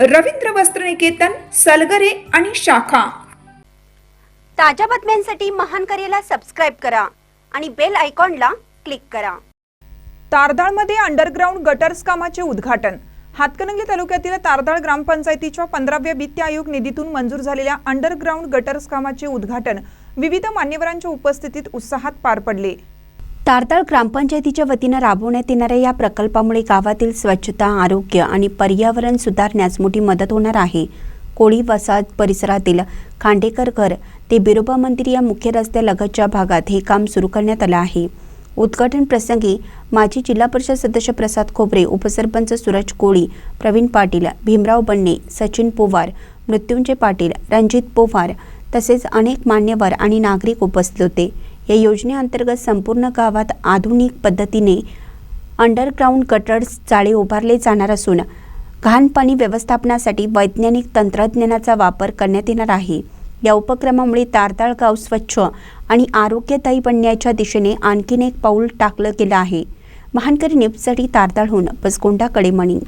रवींद्र वस्त्रनिकेतन सलगरे आणि शाखा. ताज्या बातम्यांसाठी महान करेला सबस्क्राईब करा आणि बेल आयकॉनला क्लिक करा. तारदाळमध्ये अंडरग्राऊंड गटर्स कामाचे उद्घाटन. हातकणंगले तालुक्यातील तारदाळ ग्रामपंचायतीच्या पंधराव्या वित्त आयोग निधीतून मंजूर झालेल्या अंडरग्राऊंड गटर्स कामाचे उद्घाटन विविध मान्यवरांच्या उपस्थितीत उत्साहात पार पडले. तारताळ ग्रामपंचायतीच्या वतीनं राबवण्यात येणाऱ्या या प्रकल्पामुळे गावातील स्वच्छता आरोग्य आणि पर्यावरण सुधारण्यास मोठी मदत होणार आहे. कोळी वसाहत परिसरातील खांडेकर घर ते बिरोबा मंदिर या मुख्य रस्त्यालगतच्या भागात हे काम सुरू करण्यात आलं आहे. उद्घाटन प्रसंगी माजी जिल्हा परिषद सदस्य प्रसाद खोबरे उपसरपंच सूरज कोळी प्रवीण पाटील भीमराव बन्ने सचिन पोवार मृत्युंजय पाटील रणजित पोवार तसेच अनेक मान्यवर आणि नागरिक उपस्थित होते. या योजनेअंतर्गत संपूर्ण गावात आधुनिक पद्धतीने अंडरग्राऊंड गटर्स जाळे उभारले जाणार असून घाण पाणी व्यवस्थापनासाठी वैज्ञानिक तंत्रज्ञानाचा वापर करण्यात येणार आहे. या उपक्रमामुळे तारताळ गाव स्वच्छ आणि आरोग्यदायी बनण्याच्या दिशेने आणखीन एक पाऊल टाकलं गेलं आहे. महानकरी न्यूजसाठी तारताळहून बसकोंडा कडेमणी.